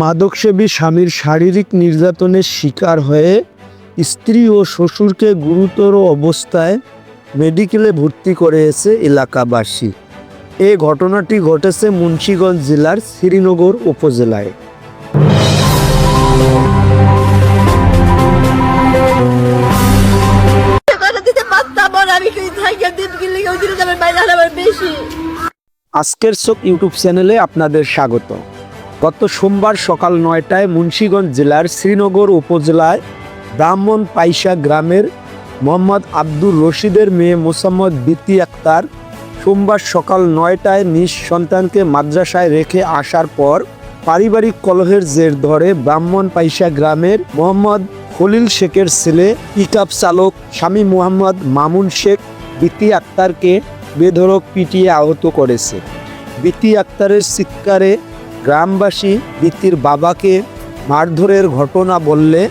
মাদকসেবী স্বামীর শারীরিক নির্যাতনের শিকার হয়ে স্ত্রী ও শ্বশুরকে গুরুতর অবস্থায় মেডিকেলে ভর্তি করেছে এলাকাবাসী। এ ঘটনাটি ঘটেছে মুন্সিগঞ্জ জেলার শ্রীনগর উপজেলায়। আজকের চোখ ইউটিউব চ্যানেলে আপনাদের স্বাগত। গত সোমবার সকাল নয়টায় মুন্সীগঞ্জ জেলার শ্রীনগর উপজেলায় ব্রাহ্মণ পাইসা গ্রামের মোহাম্মদ আব্দুর রশিদের মেয়ে মোসাম্মদ বিতি আক্তার সোমবার সকাল নয়টায় নিজ সন্তানকে মাদ্রাসায় রেখে আসার পর পারিবারিক কলহের জের ধরে ব্রাহ্মণ পাইসা গ্রামের মোহাম্মদ খলিল শেখের ছেলে পিকআপ চালক স্বামী মোহাম্মদ মামুন শেখ বিতি আক্তারকে বেধড়ক পিটিয়ে আহত করেছে। বিতি আক্তারের চিৎকারে গ্রামবাসী বিতির বাবাকে মারধরের ঘটনা বললে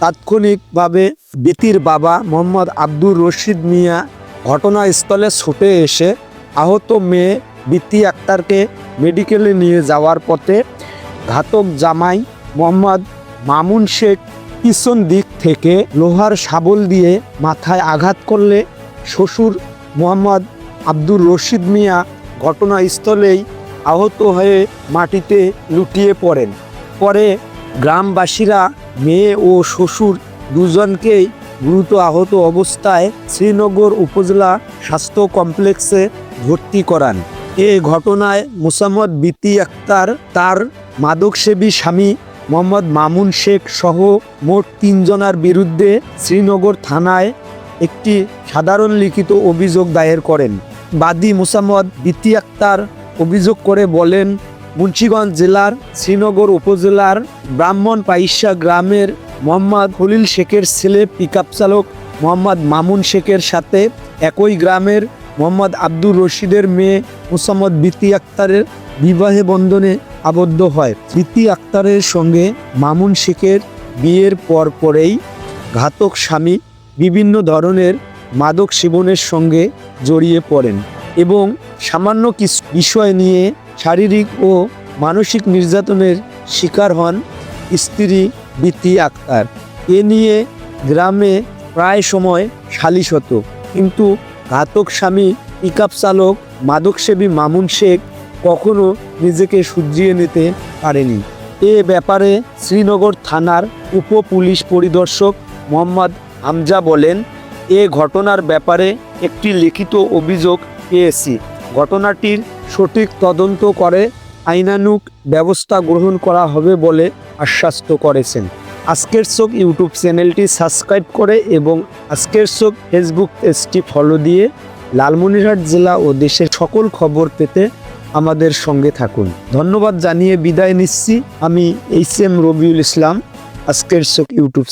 তাৎক্ষণিকভাবে বিতির বাবা মোহাম্মদ আব্দুর রশিদ মিয়া ঘটনাস্থলে ছুটে এসে আহত মেয়ে বিতি আক্তারকে মেডিকেলে নিয়ে যাওয়ার পথে ঘাতক জামাই মোহাম্মদ মামুন শেখ পিছন দিক থেকে লোহার শাবল দিয়ে মাথায় আঘাত করলে শ্বশুর মোহাম্মদ আব্দুর রশিদ মিয়া ঘটনাস্থলেই আহত হয়ে মাটিতে লুটিয়ে পড়েন। পরে গ্রামবাসীরা মেয়ে ও শ্বশুর দুজনকেই গুরুতর আহত অবস্থায় শ্রীনগর উপজেলা স্বাস্থ্য কমপ্লেক্সে ভর্তি করান। এ ঘটনায় মুসাম্মদ বিতি আক্তার, তার মাদকসেবী স্বামী মোহাম্মদ মামুন শেখ সহ মোট তিনজনার বিরুদ্ধে শ্রীনগর থানায় একটি সাধারণ লিখিত অভিযোগ দায়ের করেন। বাদী মুসাম্মদ বিতি আক্তার অভিযোগ করে বলেন, মুন্সিগঞ্জ জেলার শ্রীনগর উপজেলার ব্রাহ্মণ পাইসা গ্রামের মোহাম্মদ খলিল শেখের ছেলে পিকআপ চালক মোহাম্মদ মামুন শেখের সাথে একই গ্রামের মোহাম্মদ আব্দুর রশিদের মেয়ে মুসাম্মদ বিতি আক্তারের বিবাহে বন্ধনে আবদ্ধ হয়। বিতি আক্তারের সঙ্গে মামুন শেখের বিয়ের পর পরেই ঘাতক স্বামী বিভিন্ন ধরনের মাদক সেবনের সঙ্গে জড়িয়ে পড়েন। এবং সামান্য কিছু বিষয় নিয়ে শারীরিক ও মানসিক নির্যাতনের শিকার হন স্ত্রী বিতি আক্তার। এ নিয়ে গ্রামে প্রায় সময় সালিশ হতো। কিন্তু ঘাতক স্বামী পিকআপ চালক মাদকসেবী মামুন শেখ কখনো নিজেকে শুধরিয়ে নিতে পারেনি। এ ব্যাপারে শ্রীনগর থানার উপ পুলিশ পরিদর্শক মোহাম্মদ হামজা বলেন, এ ঘটনার ব্যাপারে একটি লিখিত অভিযোগ পেয়েছি। ঘটনাটির সঠিক তদন্ত করে আইনানুক ব্যবস্থা গ্রহণ করা হবে বলে আশ্বাস্ত করেছেন। আজকের চোখ ইউটিউব চ্যানেলটি সাবস্ক্রাইব করে এবং আজকের চোখ ফেসবুক পেজটি ফলো দিয়ে লালমনিরহাট জেলা ও দেশের সকল খবর পেতে আমাদের সঙ্গে থাকুন। ধন্যবাদ জানিয়ে বিদায় নিচ্ছি। আমি এইচ এম রবিউল ইসলাম, আজকের চোখ ইউটিউব